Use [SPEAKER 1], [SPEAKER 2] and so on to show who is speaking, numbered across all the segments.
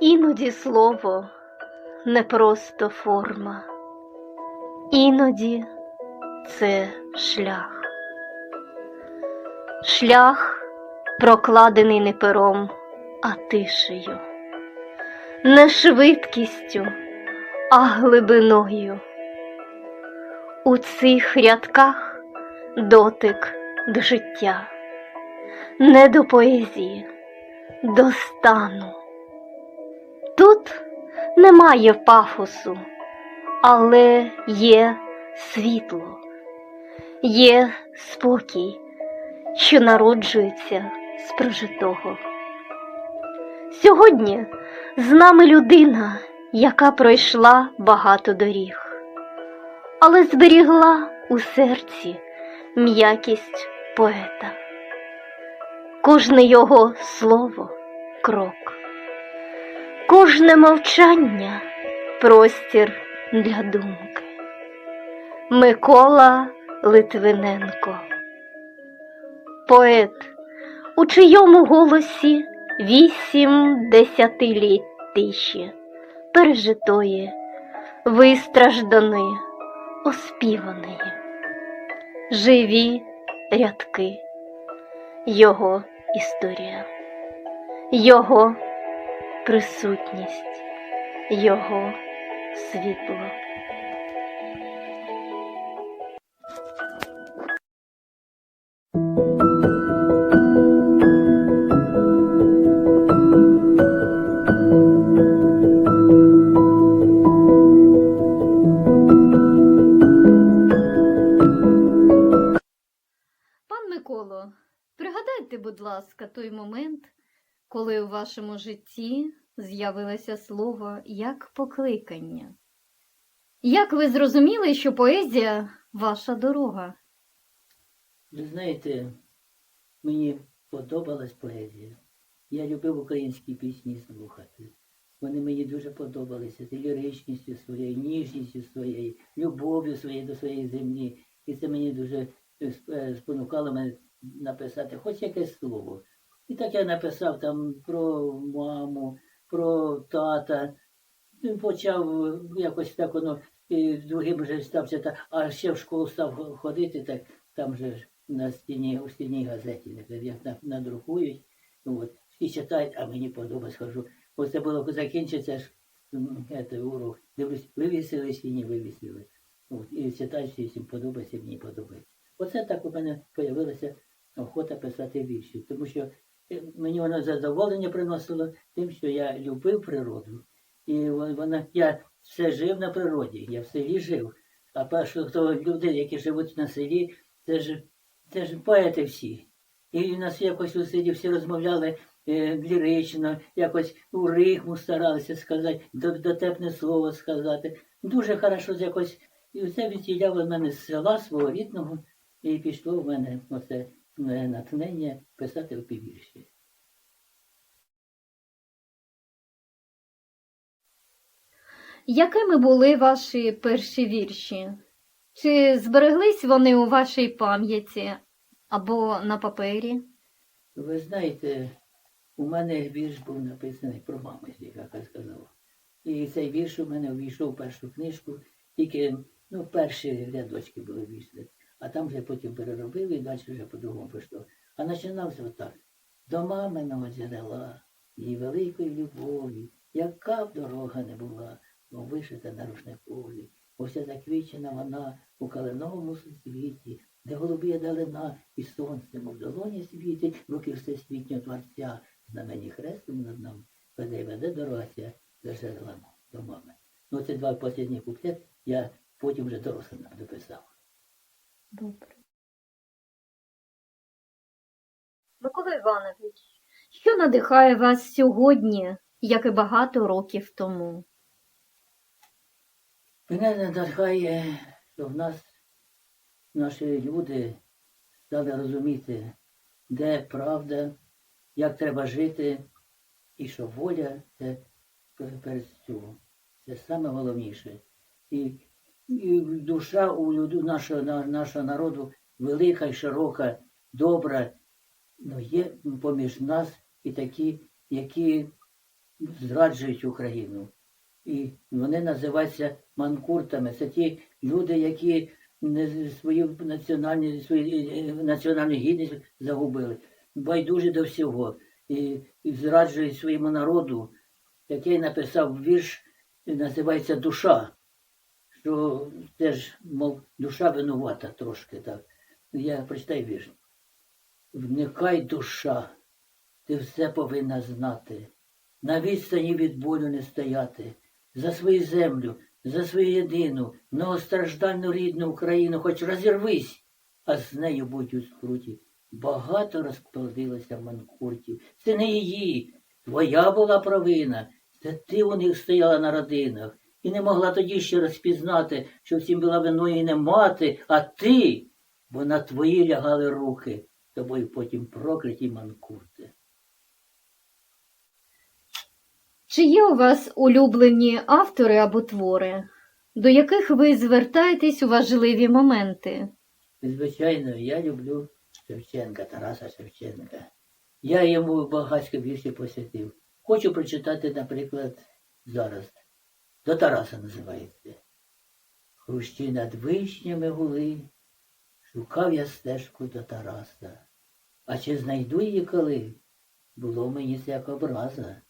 [SPEAKER 1] Іноді слово не просто форма, іноді це шлях. Шлях, прокладений не пером, а тишею, не швидкістю, а глибиною. У цих рядках дотик до життя, не до поезії, до стану. Немає пафосу, але є світло, є спокій, що народжується з прожитого. Сьогодні з нами людина, яка пройшла багато доріг, але зберігла у серці м'якість поета. Кожне його слово крок. Кожне мовчання простір для думки. Микола Литвиненко, поет, у чийому голосі вісім десятиліть тиші, пережитої, вистражданої, оспіваної, живі рядки, його історія, його присутність, Його світло.
[SPEAKER 2] Вашому житті з'явилося слово як покликання. Як ви зрозуміли, що поезія ваша дорога?
[SPEAKER 3] Ви знаєте, мені подобалась поезія. Я любив українські пісні слухати. Вони мені дуже подобалися з ліричністю своєю, ніжністю своєю, любов'ю своєю до своєї землі. І це мені дуже е, сп- спонукало мене написати хоч якесь слово. І так я написав там про маму, про тата. Ну, Почав якось так воно, і другим вже стався так, а ще в школу став ходити, так там же на стіні, у стінній газеті, як на- надрукують, от, і читають, а мені подобається, хожу. Ось це було закінчиться ж урок. Дивлюсь, вивісили чи вивісили. От, і читають, всі всім подобається, мені подобається. Оце так у мене з'явилася охота писати вірші, тому що мені воно задоволення приносило тим, що я любив природу. І вона, я все жив на природі, я в селі жив. А перше, хто люди, які живуть на селі, це ж, це ж поети всі. І в нас якось у селі всі розмовляли е, лірично, якось у рихму старалися сказати, дотепне слово сказати. Дуже хорошо якось. І все відділяло мене з села свого рідного, і пішло в мене оце натхнення писати опіввірші.
[SPEAKER 2] Якими були ваші перші вірші? Чи збереглись вони у вашій пам'яті або на папері?
[SPEAKER 3] Ви знаєте, у мене вірш був написаний про маму, як я сказав. І цей вірш у мене увійшов в першу книжку, тільки ну, перші рядочки були війшли, а там вже потім переробили і далі вже по-другому пішло. А починався отак. До маминого джерела, її великої любові, яка б дорога не була, мов вишита на рушникові. Уся заквічена вона у калиновому світі, де голубі далина і сонце, мов долоні світить, руки всесвітнього творця, знамені хрестом над нами, веде й веде дорогася до джерела до мами. Ну, це два останні куплет я потім вже дорослим дописав.
[SPEAKER 2] Добре. Микола Іванович, що надихає вас сьогодні, як і багато років тому?
[SPEAKER 3] Мене надихає, що в нас наші люди стали розуміти, де правда, як треба жити, і що воля це перед цього. Це саме головніше. І, і душа у люду, нашого, на- нашого народу велика і широка, добра, але є поміж нас і такі, які зраджують Україну. І вони називаються манкуртами. Це ті люди, які не свою національні, свою е, національну гідність загубили, байдужі до всього. І, і зраджують своєму народу, який написав вірш, називається Душа. Що теж, мов, душа винувата трошки так. Я прочитаю вірш. Вникай душа, ти все повинна знати. На відстані від болю не стояти. За свою землю, за свою єдину, многостраждальну рідну Україну, хоч розірвись, а з нею будь у скруті. Багато розплодилося манкуртів. Це не її, твоя була провина. Це ти у них стояла на родинах. І не могла тоді ще розпізнати, що всім була виною не мати, а ти, бо на твої лягали руки, тобою потім прокляті манкурти.
[SPEAKER 1] Чи є у вас улюблені автори або твори, до яких ви звертаєтесь у важливі моменти?
[SPEAKER 3] Звичайно, я люблю Шевченка, Тараса Шевченка. Я йому багатько вірші посвятив. Хочу прочитати, наприклад, зараз. До Тараса називається. Хрущі над вишнями гули, шукав я стежку до Тараса. А чи знайду її коли? Було мені це як образа.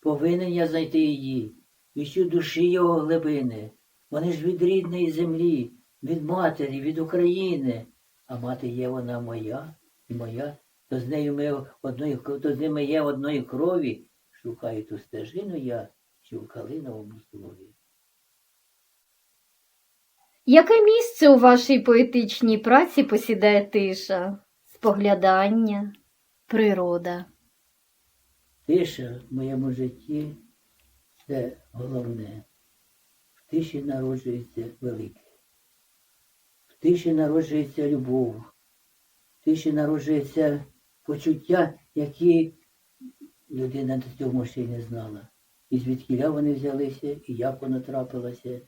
[SPEAKER 3] Повинен я знайти її, іщу душі його глибини. Вони ж від рідної землі, від матері, від України. А мати є вона моя і моя, то з нею ми одної, то з ними є одної крові. Шукаю ту стежину я, в калиновому слові.
[SPEAKER 1] Яке місце у вашій поетичній праці посідає тиша, споглядання, природа?
[SPEAKER 3] Тиша в моєму житті це головне. В тиші народжується велике. В тиші народжується любов. В тиші народжується почуття, які людина до цього ще й не знала. І звідкіля вони взялися, і як воно трапилося.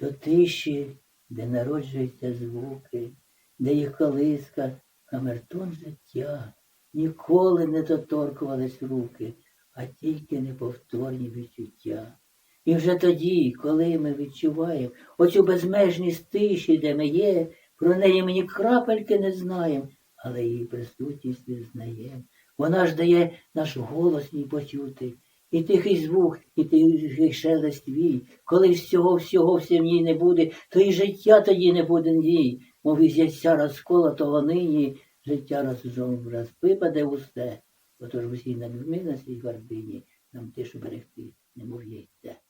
[SPEAKER 3] До тиші, де народжуються звуки, де їх колиска, камертон життя. Ніколи не доторкувались руки, а тільки неповторні відчуття. І вже тоді, коли ми відчуваємо оцю безмежність тиші, де ми є, про неї ми ні крапельки не знаємо, але її присутність визнаємо. Вона ж дає наш голос їй почути, і тихий звук, і тихий шелест твій. Коли всього, всього в ній не буде, то і життя тоді не буде ній. Мов із яйця розколотого нині, життя розжом раз випаде усе. Отож в усій надмірності й гордині нам тишу берегти, немов яйця.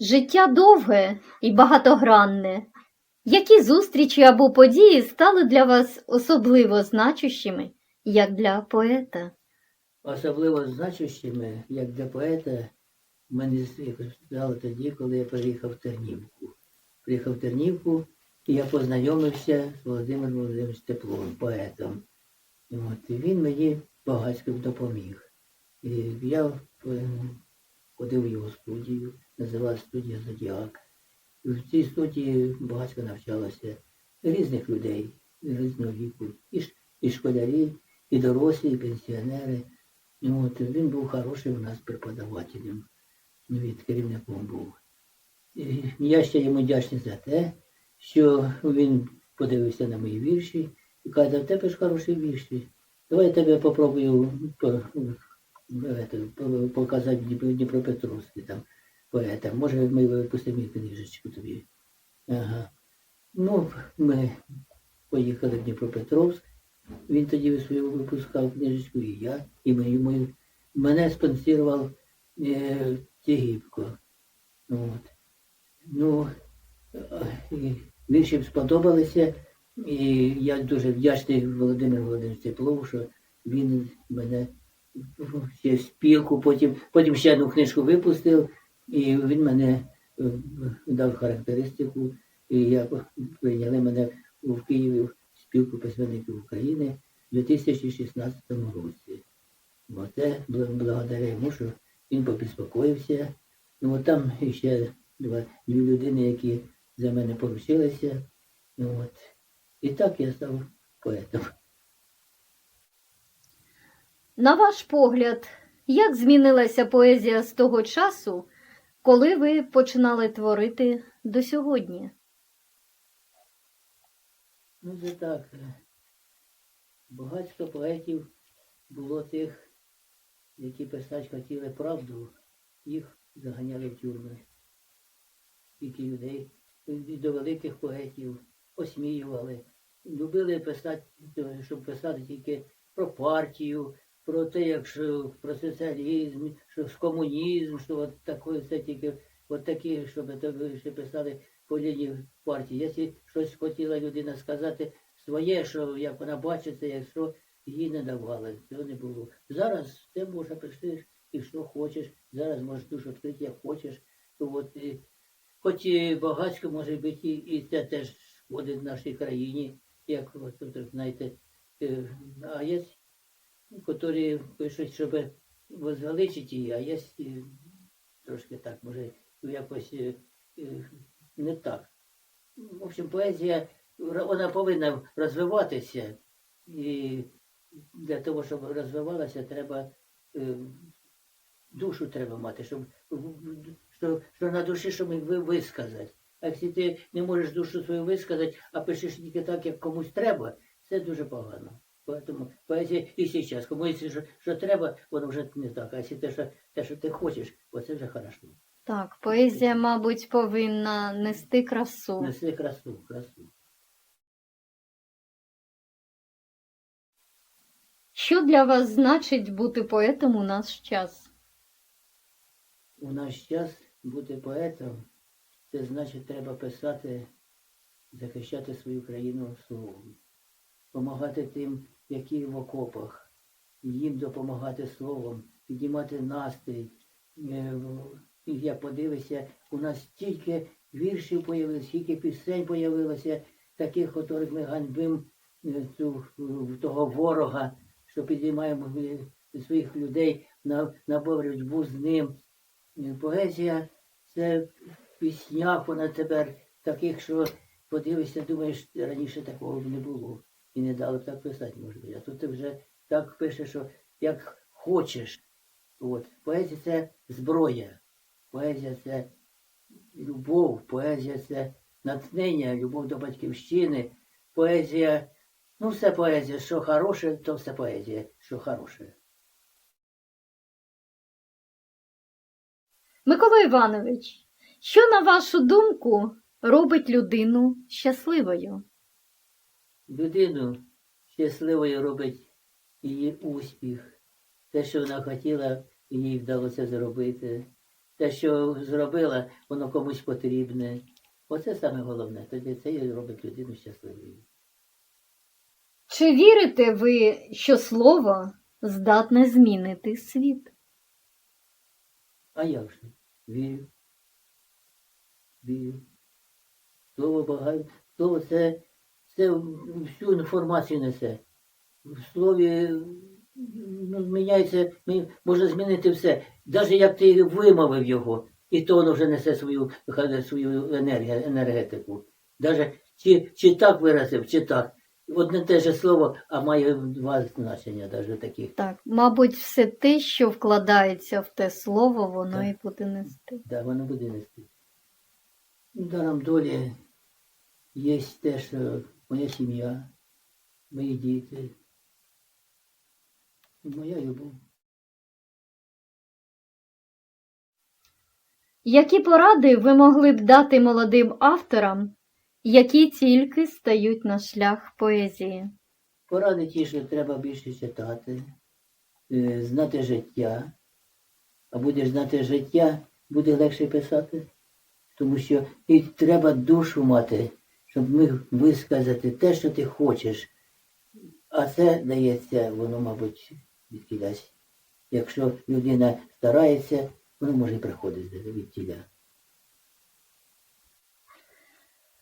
[SPEAKER 1] Життя довге і багатогранне. Які зустрічі або події стали для вас особливо значущими, як для поета?
[SPEAKER 3] Особливо значущими, як для поета, мене стало тоді, коли я приїхав в Тернівку. Приїхав в Тернівку, і я познайомився з Володимиром Володимировичем Тепловим, поетом. І От, він мені багатько допоміг. І я е, ходив в його студію, називалась студія Зодіак. І в цій студії багатько навчалося різних людей, різного віку, і школярі, і дорослі, і пенсіонери. І от він був хороший у нас преподавателем, ну, від керівником був. І я ще йому вдячний за те, що він подивився на мої вірші і каже, в тебе ж хороші вірші. Давай я тебе попробую по- показати Дніпро- Дніпропетровський там поета. Може, ми випустимо книжечку тобі. Ага. Ну, ми поїхали в Дніпропетровськ. Він тоді свою випускав книжечку, і я, і ми, і. Мене спонсорував е, Тігіпко. От. Ну, е, вірші сподобалися. І я дуже вдячний Володимиру Володимировичу Теплову, що він мене в спілку, потім, потім ще одну книжку випустив, і він мене е, дав характеристику, і я прийняли мене в Києві спілку письменників України в 2016 році. Оце бл- благодаря йому, що він побіспокоївся. Ну, там ще два, дві людини, які за мене поручилися. Ну, от. І так я став поетом.
[SPEAKER 1] На ваш погляд, як змінилася поезія з того часу, коли ви починали творити до сьогодні?
[SPEAKER 3] Ну, це так. е, Багатько поетів було тих, які писати хотіли правду, їх заганяли в тюрми. Скільки людей до великих поетів осміювали. Любили писати, щоб писати тільки про партію, про те, як що, про соціалізм, що комунізм, що от таке, це тільки от такі, щоб ще писали по лінії партії. Якщо щось хотіла людина сказати своє, що як вона бачить, якщо їй не давали, цього не було. Зараз ти можна прийти і що хочеш, зараз можеш душу відкрити, як хочеш. То от, і, хоч і багатсько може бути, і, і це теж шкодить нашій країні, як от, тут, знаєте, е, а є, які пишуть, щоб возвеличити її, а є е, трошки так, може, якось е, е, не так. В общем, поезія вона повинна розвиватися. І для того, щоб розвивалася, треба е, душу треба мати, щоб, що, що на душі, щоб висказати. А якщо ти не можеш душу свою висказати, а пишеш тільки так, як комусь треба, це дуже погано. Поэтому поезія і зараз, комусь що, що треба, воно вже не так. А якщо те, що, те, що ти хочеш, оце вже хорошо.
[SPEAKER 1] Так, поезія, мабуть, повинна нести красу.
[SPEAKER 3] Неси красу, красу.
[SPEAKER 1] Що для вас значить бути поетом у наш час?
[SPEAKER 3] У наш час бути поетом, це значить треба писати, захищати свою країну словом, допомагати тим, які в окопах, їм допомагати словом, піднімати настрій. І як подивишся, у нас стільки віршів появилося, скільки пісень появилося, таких, яких ми ганьбимо е, того ворога, що підіймаємо е, своїх людей на, на боротьбу з ним. Е, Поезія це в піснях, вона тепер таких, що подивишся, думаєш, раніше такого б не було. І не дали б так писати, може бути. А тут ти вже так пишеш, що як хочеш. От. Поезія це зброя. Поезія це любов, поезія це натхнення, любов до батьківщини. Поезія, ну все поезія, що хороше, то все поезія, що хороше.
[SPEAKER 1] Микола Іванович, що, на вашу думку, робить людину щасливою?
[SPEAKER 3] Людину щасливою робить її успіх, те, що вона хотіла, і їй вдалося зробити. Те, що зробила, воно комусь потрібне. Оце саме головне. Тоді це і робить людину щасливою.
[SPEAKER 1] Чи вірите ви, що слово здатне змінити світ?
[SPEAKER 3] А як же? Вірю. Вірю. Слово багато. Слово це, це всю інформацію несе. В слові ну, зміняється, мі- змінити все. Навіть як ти вимовив його, і то воно вже несе свою, свою енергію, енергетику. Даже чи, чи так виразив, чи так. Одне те же слово, а має два значення, навіть таких.
[SPEAKER 1] Так, мабуть, все те, що вкладається в те слово, воно
[SPEAKER 3] Так.
[SPEAKER 1] і буде нести.
[SPEAKER 3] Да, воно буде нести. Даром долі є те, що моя сім'я, мої діти, моя любов.
[SPEAKER 1] Які поради ви могли б дати молодим авторам, які тільки стають на шлях поезії?
[SPEAKER 3] Поради ті, що треба більше читати, е, знати життя. А будеш знати життя, буде легше писати. Тому що і треба душу мати, щоб міг висказати те, що ти хочеш. А це дається, воно, мабуть, відкидась. Якщо людина старається, воно може і приходить від тіля.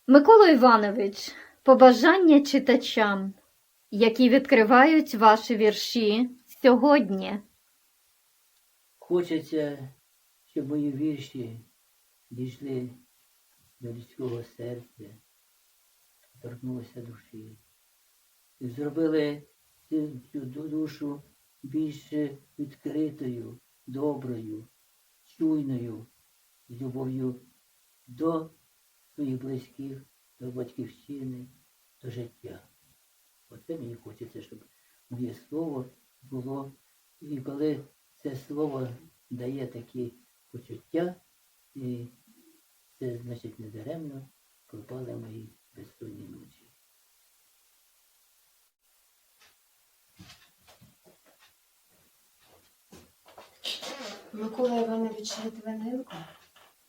[SPEAKER 1] Микола Іванович, побажання читачам, які відкривають ваші вірші сьогодні.
[SPEAKER 3] Хочеться, щоб мої вірші дійшли до людського серця, торкнулися душі. І зробили цю душу більш відкритою, доброю, чуйною, любов'ю до своїх близьких, до батьківщини, до життя. Оце мені хочеться, щоб моє слово було. І коли це слово дає такі почуття, і це значить не даремно пропали мої безсонні ночі.
[SPEAKER 4] Микола Іванович Литвиненко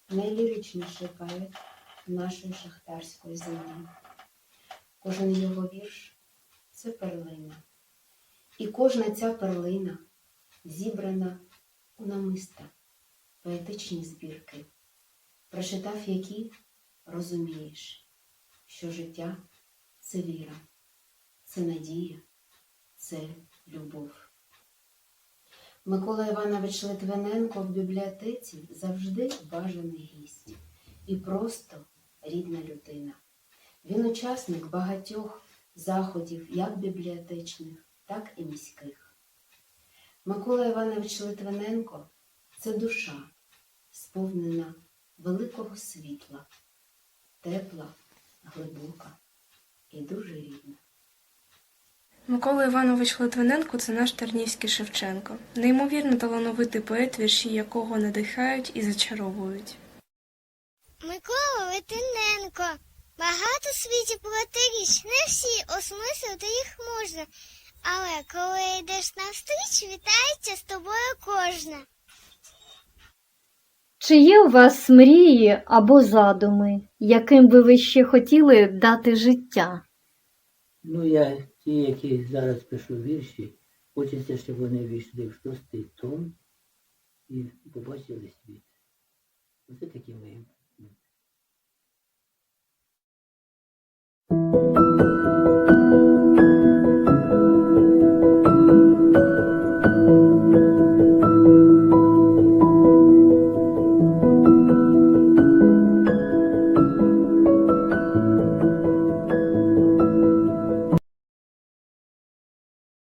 [SPEAKER 4] найліричніший поет нашої шахтарської землі. Кожен його вірш це перлина. І кожна ця перлина зібрана у намиста, поетичні збірки, прочитав які розумієш, що життя це віра, це надія, це любов. Микола Іванович Литвиненко в бібліотеці завжди бажаний гість і просто рідна людина. Він учасник багатьох заходів, як бібліотечних, так і міських. Микола Іванович Литвиненко це душа, сповнена великого світла, тепла, глибока і дуже рідна.
[SPEAKER 5] Микола Іванович Литвиненко це наш Тернівський Шевченко, неймовірно талановитий поет, вірші якого надихають і зачаровують.
[SPEAKER 6] Микола Литвиненко. Багато в світі протиріч, не всі осмислити їх можна. Але коли йдеш навстріч, вітається з тобою кожна.
[SPEAKER 1] Чи є у вас мрії або задуми, яким би ви ще хотіли дати життя?
[SPEAKER 3] Ну, я ті, які зараз пишу вірші, хочеться, щоб вони війшли в шостий том і побачили світ. Оце такі мої.